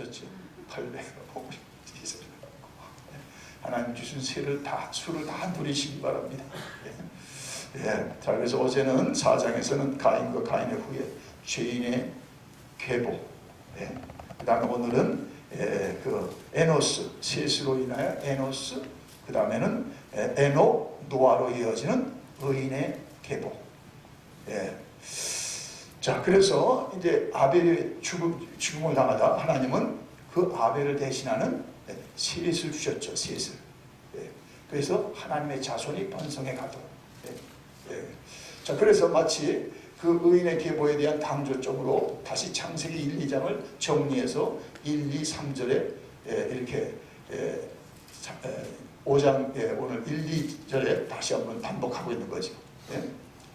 주셨죠. 벌레가 몸을 뒤집어 하나님 주신 세를 다 수를 다 누리시기 바랍니다. 예. 예. 자 그래서 어제는 사장에서는 가인과 가인의 후에 죄인의 계보. 예. 그다음에 오늘은 예, 그 에노스 셋으로 인하여 에노스. 그 다음에는 에노 노아로 이어지는 의인의 계보. 예. 자 그래서 이제 아벨이 죽음, 죽음을 당하다 하나님은 그 아벨을 대신하는 셋을 주셨죠 셋을 예. 그래서 하나님의 자손이 번성해 예. 예. 자 그래서 마치 그 의인의 계보에 대한 당조적으로 다시 창세기 1, 2장을 정리해서 1, 2, 3절에 예, 이렇게 예, 자, 예, 5장 예, 오늘 1, 2절에 다시 한번 반복하고 있는 거죠.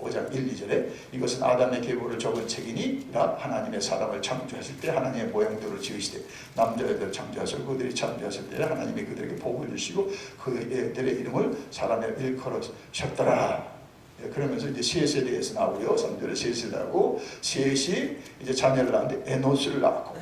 예. 5장 1, 2절에 이것은 아담의 계보를 적은 책이니라 하나님의 사람을 창조하실 때 하나님의 모양대로 지으시되 남자 애들 창조하실 그들이 창조하실 때 하나님이 그들에게 복을 주시고 그들의 이름을 사람의 일컬으셨더라 예, 그러면서 이제 셋에 대해서 나오고요 3절에 셋을 낳고 셋이 이제 자녀를 낳는데 에노스를 낳고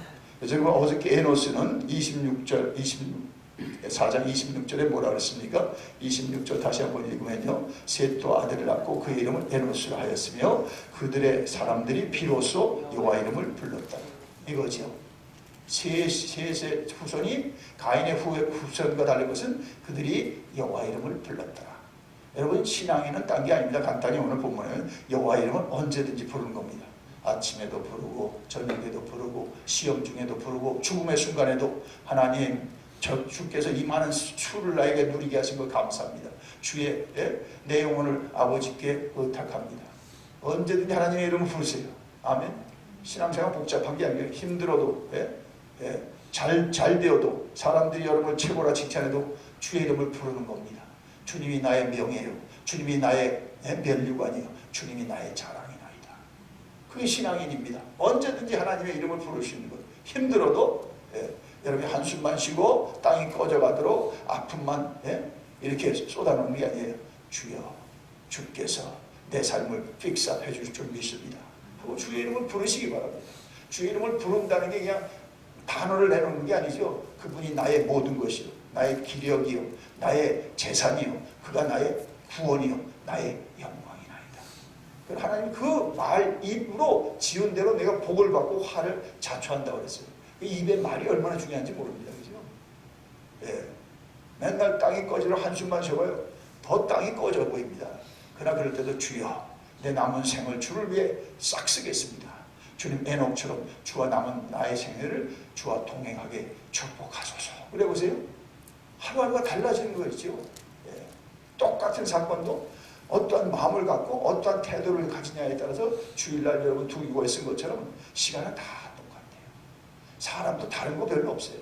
지금 어저께 에노스는 26절 26 4장 26절에 뭐라 그랬습니까? 26절 다시 한번 읽으면요. 셋도 아들을 낳고 그의 이름을 에노스라 하였으며 그들의 사람들이 비로소 여호와 이름을 불렀다. 이거죠. 셋, 셋의 후손이 가인의 후, 후손과 다른 것은 그들이 여호와 이름을 불렀다. 여러분 신앙에는 딴 게 아닙니다. 간단히 오늘 본문에는 여호와 이름은 언제든지 부르는 겁니다. 아침에도 부르고 저녁에도 부르고 시험 중에도 부르고 죽음의 순간에도 하나님 저 주께서 이 많은 수를 나에게 누리게 하신 것 감사합니다. 주의 예? 내 영혼을 아버지께 의탁합니다. 언제든지 하나님의 이름을 부르세요. 아멘. 신앙생활 복잡한 게 아니라 힘들어도 예? 예. 잘, 잘 되어도 사람들이 여러분을 최고라 칭찬해도 주의 이름을 부르는 겁니다. 주님이 나의 명예요. 주님이 나의 예? 면류관이요. 주님이 나의 자랑이나이다. 그게 신앙인입니다. 언제든지 하나님의 이름을 부르시는 것. 힘들어도 예? 여러분이 한숨만 쉬고 땅이 꺼져가도록 아픔만 예? 이렇게 쏟아놓는 게 아니에요. 주여 주께서 내 삶을 픽스해 주실 줄 믿습니다. 하고 주의 이름을 부르시기 바랍니다. 주의 이름을 부른다는 게 그냥 단어를 내놓는 게 아니죠. 그분이 나의 모든 것이요. 나의 기력이요. 나의 재산이요. 그가 나의 구원이요. 나의 영광이나이다. 하나님 그 말 입으로 지은 대로 내가 복을 받고 화를 자초한다고 그랬어요. 그 입의 말이 얼마나 중요한지 모릅니다. 그죠? 예. 맨날 땅이 꺼지려 한숨만 쉬어요. 더 땅이 꺼져 보입니다. 그러나 그럴 때도 주여 내 남은 생을 주를 위해 싹 쓰겠습니다. 주님 에녹처럼 주와 남은 나의 생애를 주와 동행하게 축복하소서. 그래 보세요. 하루하루가 달라지는 거죠. 예. 똑같은 사건도 어떠한 마음을 갖고 어떠한 태도를 가지냐에 따라서 주일날 여러분 두기고에 쓴 것처럼 시간은 다. 사람도 다른 거 별로 없어요.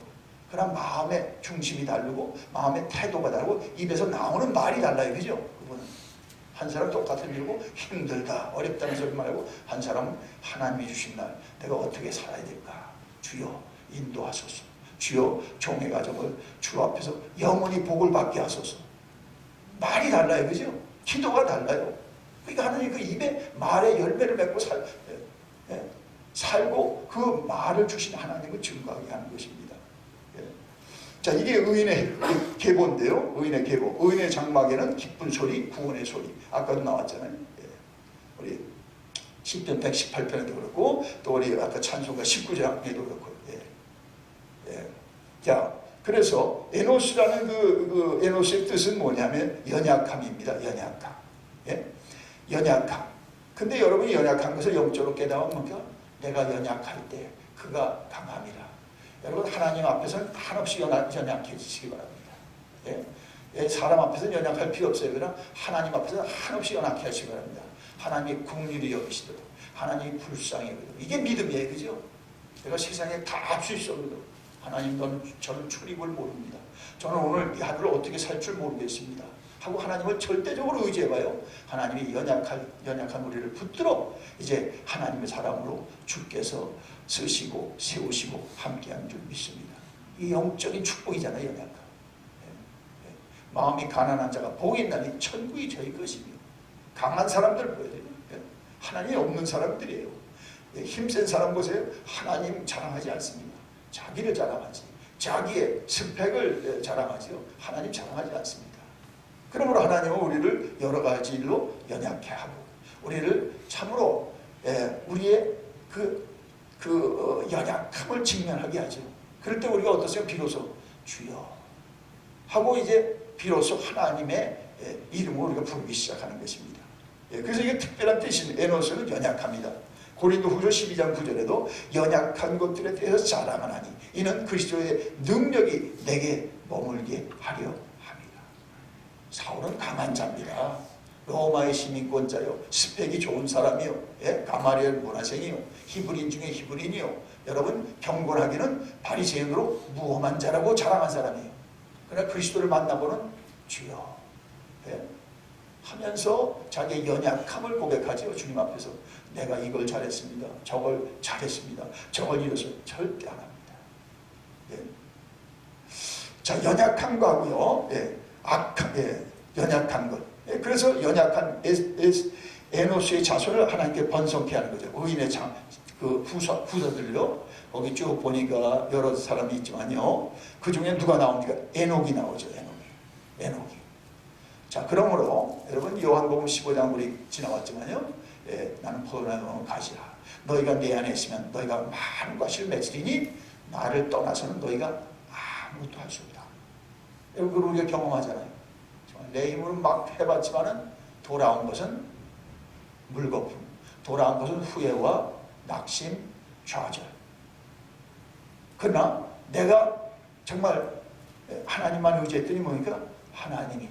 그러나 마음의 중심이 다르고 마음의 태도가 다르고 입에서 나오는 말이 달라요. 그죠? 그분은. 한 사람 똑같은 일이고 힘들다 어렵다는 소리 말고 한 사람은 하나님이 주신 날 내가 어떻게 살아야 될까 주여 인도하소서 주여 종의 가정을 주 앞에서 영원히 복을 받게 하소서 말이 달라요 그죠 기도가 달라요 그러니까 하나님 그 입에 말의 열매를 맺고 살, 살고 그 말을 주신 하나님을 증거하게 하는 것입니다 예. 자 이게 의인의 계보인데요. 의인의 계보. 의인의 장막에는 기쁜 소리, 구원의 소리. 아까도 나왔잖아요. 예. 우리 10편 118편에도 그렇고 또 우리 아까 찬송가 19장에도 그렇고. 예. 예. 자 그래서 에노스라는 그, 그 에노스의 뜻은 뭐냐면 연약함입니다. 연약함. 예? 연약함. 근데 여러분이 연약한 것을 영적으로 깨달으면 내가 연약할 때 그가 강함이라. 여러분 하나님 앞에서는 한없이 연약, 연약해지시기 바랍니다. 예? 예, 사람 앞에서는 연약할 필요 없어요. 그러나 하나님 앞에서는 한없이 연약해 하시기 바랍니다. 하나님이 국률이 여기시도록 하나님이 여기도록 이게 믿음이에요. 그죠? 내가 세상에 다 할 수 있어도 하나님 저는 출입을 모릅니다. 저는 오늘 이 하루를 어떻게 살 줄 모르겠습니다. 하고 하나님을 절대적으로 의지해봐요. 하나님이 연약할, 연약한 우리를 붙들어 이제 하나님의 사람으로 주께서 쓰시고 세우시고 함께하는 줄 믿습니다. 이 영적인 축복이잖아요. 연약함. 예, 예. 마음이 가난한 자가 복이 있나니 천국이 저희 것이며 강한 사람들 보여요. 예. 하나님이 없는 사람들이에요. 예, 힘센 사람 보세요. 하나님 자랑하지 않습니다. 자기를 자랑하지. 자기의 스펙을 자랑하지요. 하나님 자랑하지 않습니다. 그러므로 하나님은 우리를 여러 가지 일로 연약해 하고 우리를 참으로 예, 우리의 그, 그 어, 연약함을 직면하게 하죠. 그럴 때 우리가 어떠세요? 비로소 주여 하고 이제 비로소 하나님의 예, 이름을 우리가 부르기 시작하는 것입니다. 예, 그래서 이게 특별한 뜻인 에노스는 연약합니다. 고린도 후서 12장 9절에도 연약한 것들에 대해서 자랑하나니 이는 그리스도의 능력이 내게 머물게 하려. 사울은 강한 자입니다. 로마의 시민권자요. 스펙이 좋은 사람이요. 예? 가마리엘 문화생이요. 히브린 중에 히브린이요. 여러분 경건하기는 바리새인으로 무험한 자라고 자랑한 사람이에요. 그러나 그리스도를 만나보는 주여 예? 하면서 자기의 연약함을 고백하지요. 주님 앞에서 내가 이걸 잘했습니다. 저걸 잘했습니다. 저걸 이뤄서 절대 안 합니다. 예. 자 연약한 거하고요. 예. 악한 예. 연약한 것. 예. 그래서 연약한 에노스의 자손을 하나님께 번성케 하는 거죠. 의인의 장, 그 후서, 후서들요. 거기 쭉 보니까 여러 사람이 있지만요. 그 중에 누가 나옵니까? 에녹이 나오죠. 에녹이. 에녹이. 자, 그러므로 여러분 요한복음 15장 우리 지나왔지만요. 예, 나는 포도나무 가지라. 너희가 내 안에 있으면 너희가 많은 것을 맺으리니 나를 떠나서는 너희가 아무것도 할 수 없다. 그걸 우리가 경험하잖아요. 내 힘으로 막 해봤지만은 돌아온 것은 물거품. 돌아온 것은 후회와 낙심, 좌절. 그러나 내가 정말 하나님만 의지했더니 뭐니까 하나님이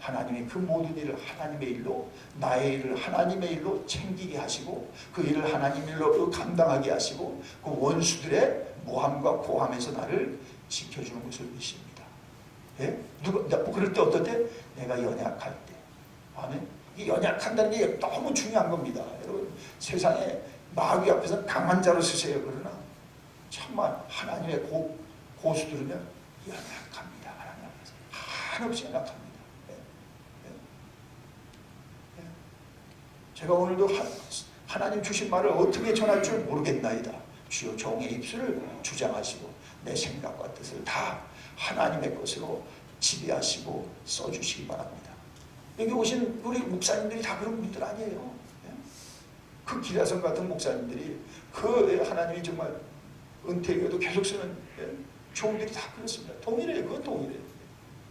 하나님이 그 모든 일을 하나님의 일로 나의 일을 하나님의 일로 챙기게 하시고 그 일을 하나님 일로 감당하게 하시고 그 원수들의 모함과 고함에서 나를 지켜주는 것을 믿습니다. 예? 누가 나- 그럴 때 어떨 때 내가 연약할 때. 아멘. 이 연약한다는 게 너무 중요한 겁니다. 여러분 세상에 마귀 앞에서 강한 자로 쓰세요. 그러나 정말 하나님의 고, 고수들은 연약합니다. 하나님 앞에서 한없이 연약합니다. 예. 예. 예. 제가 오늘도 하, 하나님 주신 말을 어떻게 전할 줄 모르겠나이다. 주여 종의 입술을 주장하시고 내 생각과 뜻을 다 하나님의 것으로 지배하시고 써주시기 바랍니다. 여기 오신 우리 목사님들이 다 그런 분들 아니에요. 예? 그 기라성 같은 목사님들이 그 하나님이 정말 은퇴에도 계속 쓰는 예? 종들이 다 그렇습니다. 동일해요. 그건 동일해요.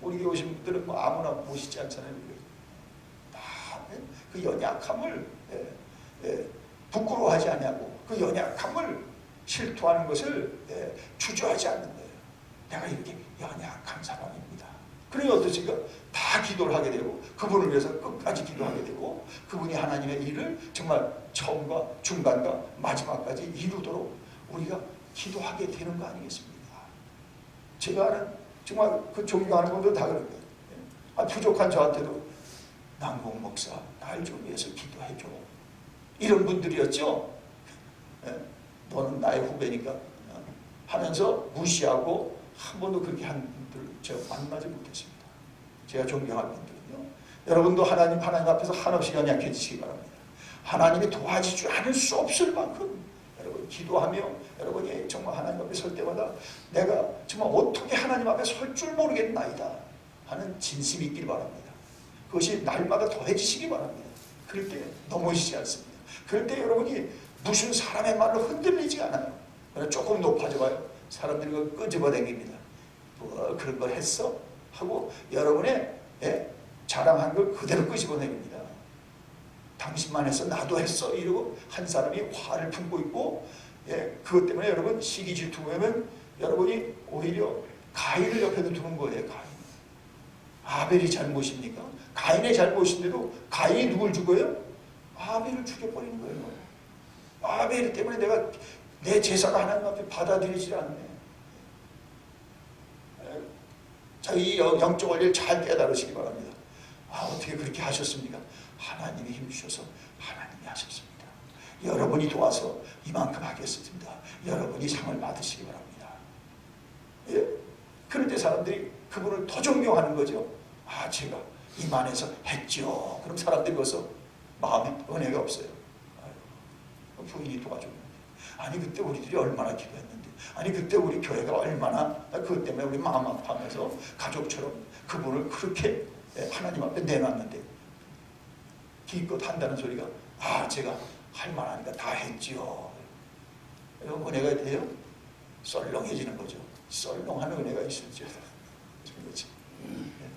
우리 교회 오신 분들은 뭐 아무나 모시지 않잖아요. 연약함을 예, 예, 부끄러워하지 않냐고 그 연약함을 실토하는 것을 예, 주저하지 않는 거예요. 내가 이렇게 연약한 사람입니다. 그러니 어떠십니까? 다 기도를 하게 되고 그분을 위해서 끝까지 기도하게 되고 그분이 하나님의 일을 정말 처음과 중간과 마지막까지 이루도록 우리가 기도하게 되는 거 아니겠습니까? 제가 아는 정말 그 존경하는 분들 다 그런 거예요. 아, 부족한 저한테도 남궁 목사 날 좀 위해서 기도해줘. 이런 분들이었죠. 예? 너는 나의 후배니까 어? 하면서 무시하고 한 번도 그렇게 한 분들 제가 만나지 못했습니다. 제가 존경할 분들은요. 여러분도 하나님 하나님 앞에서 한없이 연약해지시기 바랍니다. 하나님이 도와주지 않을 수 없을 만큼 여러분 기도하며 여러분이 정말 하나님 앞에 설 때마다 내가 정말 어떻게 하나님 앞에 설 줄 모르겠나이다 하는 진심이 있기를 바랍니다. 그것이 날마다 더해지시기 바랍니다. 그럴 때 넘어지지 않습니다. 그럴 때 여러분이 무슨 사람의 말로 흔들리지 않아요. 조금 높아져 봐요. 사람들이 그걸 끄집어 댕깁니다. 뭐 그런 걸 했어? 하고 여러분의 예, 자랑한 걸 그대로 끄집어 내립니다. 당신만 했어 나도 했어 이러고 한 사람이 화를 품고 있고 예, 그것 때문에 여러분 시기 질투하면 여러분이 오히려 가인을 옆에 두는 거예요. 가인. 아벨이 잘못입니까? 가인의 잘못인데도 가인이 누굴 죽어요? 아벨을 죽여버리는 거예요. 아벨 때문에 내가 내 제사가 하나님 앞에 받아들이지 않네. 예. 자, 이 영- 영적 원리를 잘 깨달으시기 바랍니다. 아, 어떻게 그렇게 하셨습니까? 하나님이 힘주셔서 하나님이 하셨습니다. 여러분이 도와서 이만큼 하겠습니다. 여러분이 상을 받으시기 바랍니다. 예? 그런데 사람들이 그분을 더 존경하는 거죠. 아, 제가 이만해서 했죠. 그럼 사람들이 벌써 마음에 은혜가 없어요. 부인이 도와주는 아니 그때 우리들이 얼마나 기도했는데. 아니 그때 우리 교회가 얼마나 그것 때문에 우리 마음 아파하면서 가족처럼 그분을 그렇게 예, 하나님 앞에 내놨는데. 기껏 한다는 소리가 아 제가 할 만하니까 다 했지요. 이런 은혜가 돼요? 썰렁해지는 거죠. 썰렁하는 은혜가 있을지요 그렇지. 예.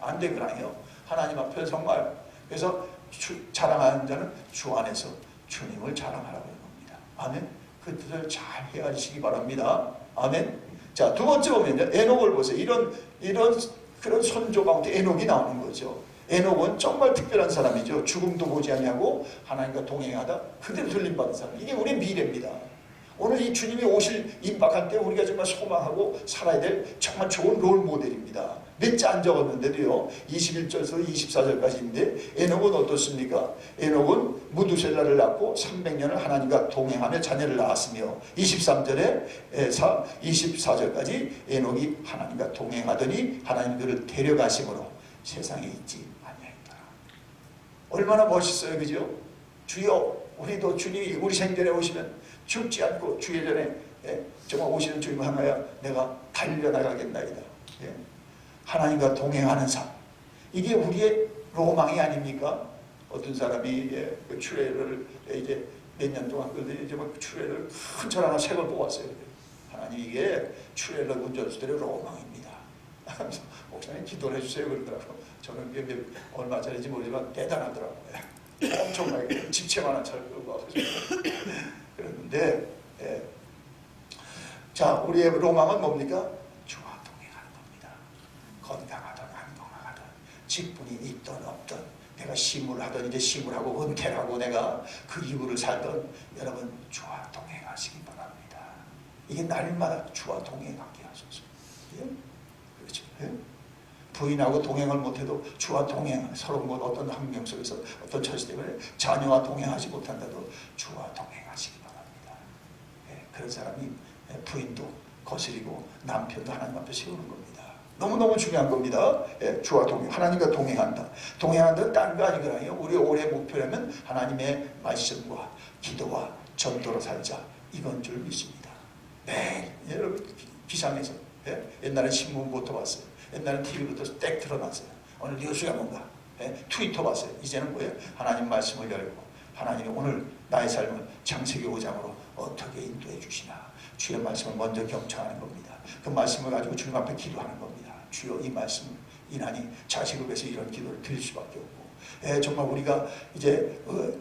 안 되거나요. 하나님 앞에 정말 그래서 주, 자랑하는 자는 주 안에서 주님을 자랑하라고 하는 겁니다 아멘 그 뜻을 잘 헤아리시기 바랍니다 아멘 자 두 번째 보면요 에녹을 보세요 이런 이런 그런 선조 가운데 에녹이 나오는 거죠 에녹은 정말 특별한 사람이죠. 죽음도 보지 아니하고 하나님과 동행하다 그대로 들림받은 사람. 이게 우리의 미래입니다. 오늘 이 주님이 오실 임박할 때 우리가 정말 소망하고 살아야 될 정말 좋은 롤 모델입니다. 몇 자 안 적었는데도요. 21절에서 24절까지인데 에녹은 어떻습니까? 에녹은 무두셀라를 낳고 300년을 하나님과 동행하며 자녀를 낳았으며 23절에 24절까지 에녹이 하나님과 동행하더니 하나님 그를 데려가심으로 세상에 있지 아니하였더라. 얼마나 멋있어요, 그죠? 주여, 우리도 주님이 우리 생전에 오시면 죽지 않고 주의 전에 예, 정말 오시는 주님 하나야 내가 달려나가겠나이다. 예. 하나님과 동행하는 삶. 이게 우리의 로망이 아닙니까? 어떤 사람이 예, 그 출애를 이제 몇 년 동안 그들이 이제 막 출애를 큰철 하나 색을 뽑았어요. 하나님 이게 출애를 운전수들의 로망입니다. 목사님 기도를 해주세요 그러더라고. 저는 몇, 몇, 얼마짜리인지 모르지만 대단하더라고요. 엄청나게 집채만 한 차를 끌고 와서 그랬는데 예. 자 우리의 로망은 뭡니까? 주와 동행하는 겁니다. 건강하든 안 건강하든 직분이 있든 없든 내가 시무를 하든 이제 시무를 하고 은퇴를 하고 내가 그 이후를 살든 여러분 주와 동행하시기 바랍니다. 이게 날마다 주와 동행하게 하소서. 예? 그렇죠. 예? 부인하고 동행을 못해도 주와 동행 서로 뭐 어떤 환경 속에서 어떤 처지 때문에 자녀와 동행하지 못한다도 주와 동행하시기 바랍니다. 예, 그런 사람이 예, 부인도 거스리고 남편도 하나님 앞에 세우는 겁니다. 너무너무 중요한 겁니다. 예, 주와 동행, 하나님과 동행한다. 동행한다는 다른 거 아니거든요. 우리 올해 목표라면 하나님의 말씀과 기도와 전도로 살자. 이건 줄 믿습니다. 매일 여러분 기상에서 예? 옛날에 신문부터 봤어요. 옛날에 TV부터 딱 틀어놨어요. 오늘 뉴스가 뭔가 예? 트위터 봤어요. 이제는 뭐예요? 하나님 말씀을 열고 하나님이 오늘 나의 삶을 창세기 5장으로 어떻게 인도해 주시나 주의 말씀을 먼저 경청하는 겁니다. 그 말씀을 가지고 주님 앞에 기도하는 겁니다. 주여 이 말씀을 인하니 자식을 위해서 이런 기도를 드릴 수밖에 없고 예, 정말 우리가 이제 어,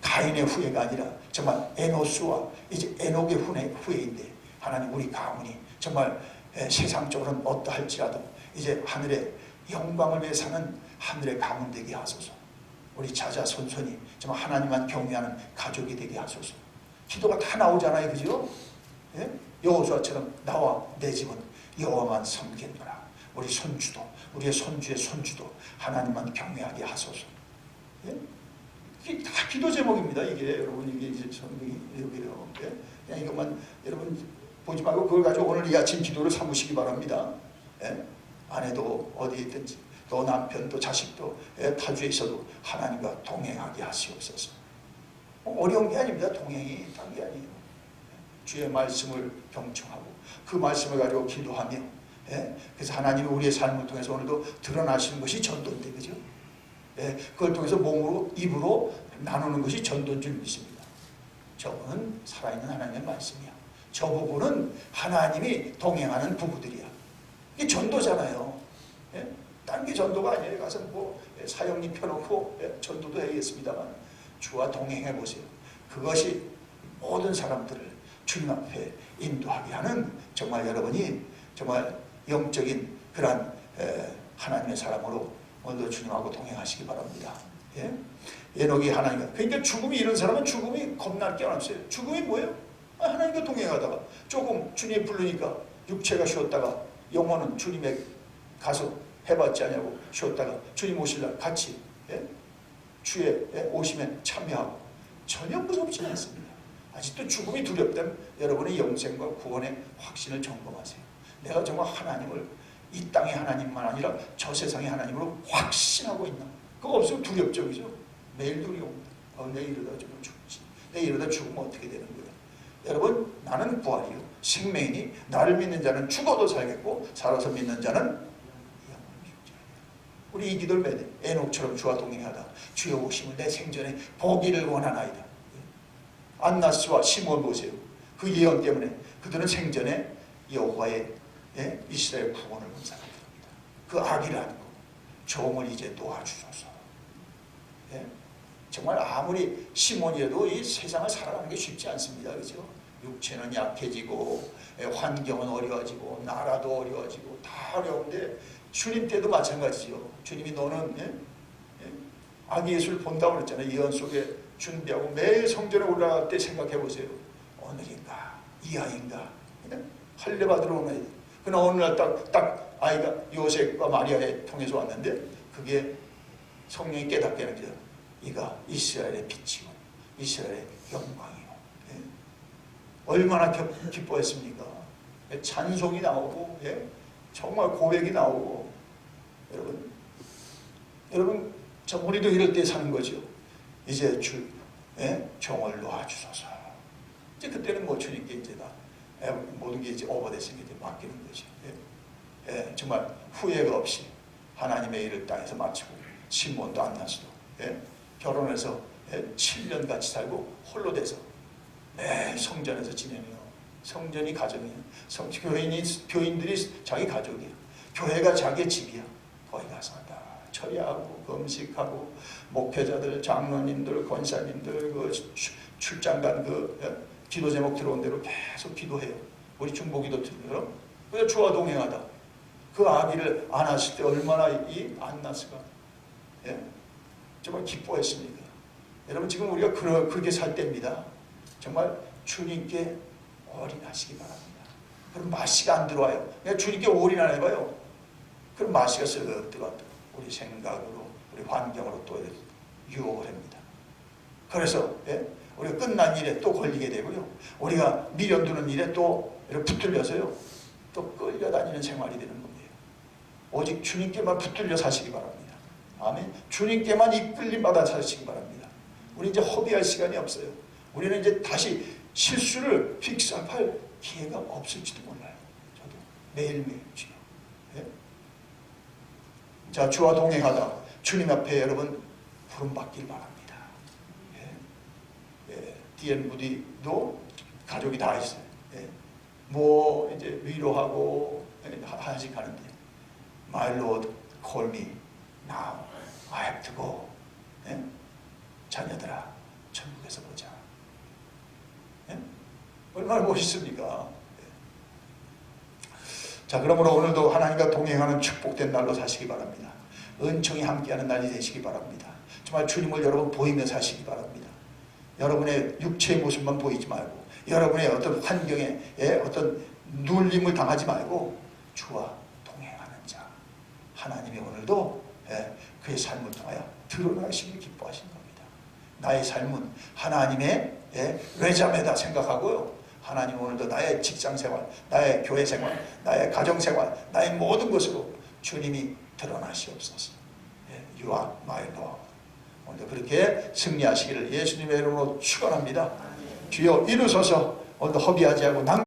가인의 후예가 아니라 정말 에노스와 이제 에녹의 후예, 후예인데 하나님 우리 가문이 정말 예, 세상적으로는 어떠할지라도 이제 하늘의 영광을 위해 사는 하늘의 가문 되게 하소서. 우리 자자 손손이 정말 하나님만 경외하는 가족이 되게 하소서. 기도가 다 나오잖아요, 그죠? 예? 여호수아처럼 나와 내 집은 여호와만 섬기노라. 우리 손주도 우리의 손주의 손주도 하나님만 경외하게 하소서. 예? 이게 다 기도 제목입니다. 이게 여러분 이게 이제 성경이 이렇게요. 예? 그냥 이것만 여러분 보지 말고 그걸 가지고 오늘 이 아침 기도를 삼으시기 바랍니다. 예? 아내도 어디에 있든지 또 남편도 자식도 예? 타주에 있어도 하나님과 동행하게 하시옵소서. 어려운 게 아닙니다. 동행이 딴게 아니에요. 주의 말씀을 경청하고 그 말씀을 가지고 기도하며 예? 그래서 하나님이 우리의 삶을 통해서 오늘도 드러나시는 것이 전도인데 그죠? 예? 그걸 통해서 몸으로 입으로 나누는 것이 전도인 줄 믿습니다. 저분은 살아있는 하나님의 말씀이야. 저 부부는 하나님이 동행하는 부부들이야. 이게 전도잖아요. 예? 딴게 전도가 아니에요. 가서 뭐 예, 사형님 펴놓고 예, 전도도 해야겠습니다만 주와 동행해 보세요. 그것이 모든 사람들을 주님 앞에 인도하게 하는 정말 여러분이 정말 영적인 그러한 에, 하나님의 사람으로 오늘도 주님하고 동행하시기 바랍니다. 예? 에녹이 하나님 그러니까 죽음이 이런 사람은 죽음이 겁날 게 없어요. 죽음이 뭐예요? 아, 하나님과 동행하다가 조금 주님 부르니까 육체가 쉬었다가 영혼은 주님의 가서 해봤지 않냐고 쉬었다가 주님 오실 날 같이 예? 주의 예? 오심에 참여하고 전혀 무섭지 않습니다. 아직도 죽음이 두렵다면 여러분의 영생과 구원의 확신을 점검하세요. 내가 정말 하나님을 이 땅의 하나님만 아니라 저 세상의 하나님으로 확신하고 있나? 그거 없으면 두렵죠, 그죠? 매일 두려웁니다. 어, 내일 이러다 좀 죽지. 내일 이러다 죽으면 어떻게 되는 거야? 여러분 나는 부활이요 생명이니 나를 믿는 자는 죽어도 살겠고 살아서 믿는 자는. 우리 이 기도를 매일 에녹처럼 주와 동행하다 주여 오심을 내 생전에 보기를 원하나이다 안나스와 시몬 보세요 그 예언 때문에 그들은 생전에 여호와의 예? 이스라엘 구원을 본 사람들입니다 그 악이라는 거 종을 이제 놓아주소서 예? 정말 아무리 시몬이라도 이 세상을 살아가는 게 쉽지 않습니다. 그죠? 육체는 약해지고 예, 환경은 어려워지고 나라도 어려워지고 다 어려운데 주님 때도 마찬가지죠. 주님이 너는 예? 예? 아기 예수를 본다고 그랬잖아요. 예언 속에 준비하고 매일 성전에 올라갈 때 생각해 보세요. 오늘인가 이하인가 예? 할례 받으러 오는 그러나 어느 날 딱 딱 아이가 요셉과 마리아에 통해서 왔는데 그게 성령이 깨닫게 하는 거죠. 이가 이스라엘의 빛이고 이스라엘의 영광이요. 예? 얼마나 겨- 기뻐했습니까? 예? 찬송이 나오고 예? 정말 고백이 나오고 여러분 여러분 저 우리도 이럴 때 사는 거죠. 이제 주 예? 종을 놓아주소서. 이제 그때는 뭐 주님께 이제 다 예, 모든 게 이제 이제 맡기는 거죠. 예? 예, 정말 후회가 없이 하나님의 일을 땅에서 마치고 시몬도 안나스도 예? 결혼해서 예? 7년 같이 살고 홀로 돼서 매일 성전에서 지내네요. 성전이 가정이에요. 성, 교인이, 교인들이 자기 가족이에요. 교회가 자기 집이야. 거기 가서 다 처리하고 금식하고 목회자들, 장로님들, 권사님들 그 출- 출장 간그 예? 기도 제목 들어온 대로 계속 기도해요. 우리 중보기도 들어요. 그래서 주와 동행하다. 그 아기를 안았을 때 얼마나 이 안나스가 예? 정말 기뻐했습니다. 여러분 지금 우리가 그러, 그렇게 살 때입니다. 정말 주님께 올인하시기 바랍니다. 그럼 마시가 안 들어와요. 그냥 주님께 올인 안 해봐요. 그럼 마시가 쓱 들어왔다. 우리 생각으로, 우리 환경으로 또 유혹을 합니다. 그래서 예? 우리가 끝난 일에 또 걸리게 되고요. 우리가 미련 두는 일에 또 붙들려서요. 또 끌려다니는 생활이 되는 겁니다. 오직 주님께만 붙들려 사시기 바랍니다. 아멘. 주님께만 이끌림 받아 사시기 바랍니다. 우리 이제 허비할 시간이 없어요. 우리는 이제 다시 실수를 픽스할 기회가 없을지도 몰라요. 저도 매일매일 주요. 예? 자, 주와 동행하다 주님 앞에 여러분 부름 받길 바랍니다. 디엔 무디도 가족이 다 있어요. 예. 뭐 이제 위로하고 예, 하나씩 하는데 My Lord, call me now. I have to go. 예? 자녀들아, 천국에서 보자. 예? 얼마나 멋있습니까? 예. 자, 그러므로 오늘도 하나님과 동행하는 축복된 날로 사시기 바랍니다. 은총이 함께하는 날이 되시기 바랍니다. 정말 주님을 여러분 보이며 사시기 바랍니다. 여러분의 육체의 모습만 보이지 말고 여러분의 어떤 환경에 예, 어떤 눌림을 당하지 말고 주와 동행하는 자 하나님이 오늘도 예, 그의 삶을 통하여 드러나시길 기뻐하신 겁니다. 나의 삶은 하나님의 예, 외자매다 생각하고요. 하나님 오늘도 나의 직장 생활, 나의 교회 생활, 나의 가정 생활, 나의 모든 것으로 주님이 드러나시옵소서. 예, You are my Lord. 오늘도 그렇게 승리하시기를 예수님의 이름으로 축원합니다. 주여 이루소서 오늘도 허비하지 않고 남